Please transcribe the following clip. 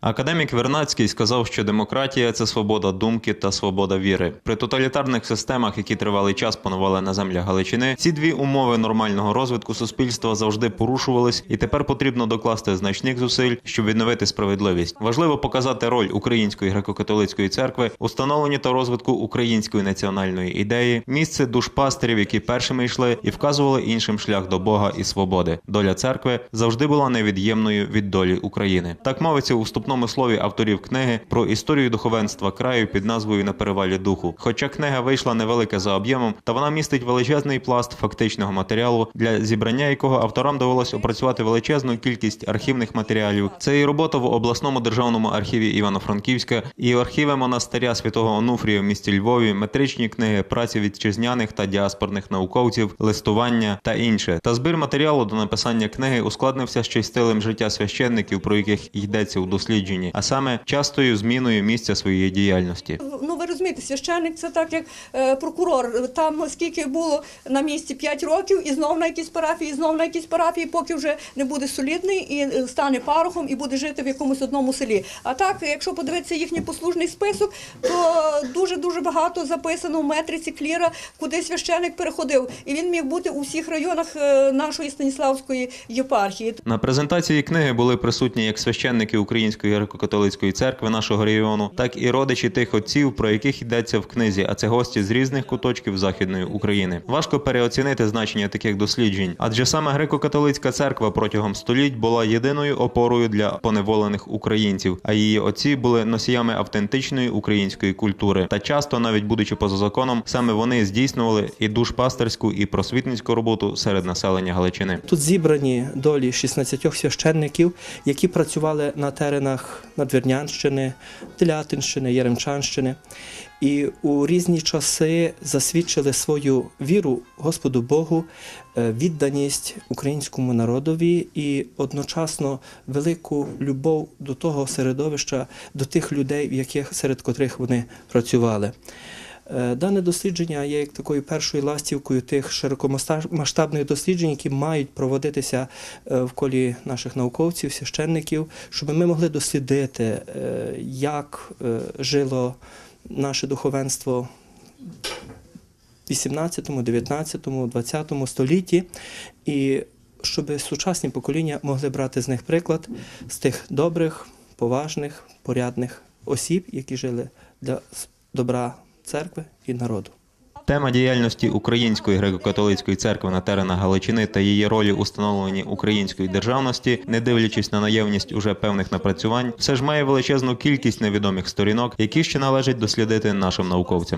Академік Вернацький сказав, що демократія це свобода думки та свобода віри. При тоталітарних системах, які тривалий час панували на землях Галичини, ці дві умови нормального розвитку суспільства завжди порушувались, і тепер потрібно докласти значних зусиль, щоб відновити справедливість. Важливо показати роль Української греко-католицької церкви у становленні та розвитку української національної ідеї, місце душпастерів, які першими йшли і вказували іншим шлях до Бога і свободи. Доля церкви завжди була невід'ємною від долі України. Так мовиться у вступному слові авторів книги про історію духовенства краю під назвою На перевалі духу. Хоча книга вийшла невелика за об'ємом, та вона містить величезний пласт фактичного матеріалу, для зібрання якого авторам довелось опрацювати величезну кількість архівних матеріалів. Це і робота в обласному державному архіві Івано-Франківська, і архіви монастиря святого Онуфрія в місті Львові, метричні книги, праці вітчизняних та діаспорних науковців, листування та інше. Та збір матеріалу до написання книги ускладнився ще й стилем життя священників, про яких йдеться у дослідженні, а саме частою зміною місця своєї діяльності. Ну ви розумієте, священник це так як е, прокурор. Там скільки було на місці 5 років, і знов на якійсь парафії, і знов на якійсь парафії, поки вже не буде солідний і е, стане парохом і буде жити в якомусь одному селі. А так, якщо подивитися їхній послужний список, то дуже дуже багато записано в метриці кліра, куди священник переходив, і він міг бути у всіх районах е, нашої Станіславської єпархії. На презентації книги були присутні як священники Української греко-католицької церкви нашого регіону, так і родичі тих отців, про яких йдеться в книзі, а це гості з різних куточків західної України. Важко переоцінити значення таких досліджень, адже саме греко-католицька церква протягом століть була єдиною опорою для поневолених українців, а її отці були носіями автентичної української культури. Та часто, навіть будучи поза законом, саме вони здійснювали і душпастерську, і просвітницьку роботу серед населення Галичини. Тут зібрані долі 16 священників, які працювали на теренах Надвірнянщини, Телятинщини, Яремчанщини. І у різні часи засвідчили свою віру Господу Богу, е, відданість українському народові і одночасно велику любов до того середовища, до тих людей, в яких серед котрих вони працювали. Е, Дане дослідження є як такою першою ластівкою тих широкомасштабних досліджень, які мають проводитися е, в колі наших науковців, священників, щоб ми могли дослідити, е, як жило наше духовенство в 18, 19, 20 столітті, і щоб сучасні покоління могли брати з них приклад з тих добрих, поважних, порядних осіб, які жили для добра церкви і народу. Тема діяльності Української греко-католицької церкви на теренах Галичини та її ролі у становленні української державності, не дивлячись на наявність уже певних напрацювань, все ж має величезну кількість невідомих сторінок, які ще належить дослідити нашим науковцям.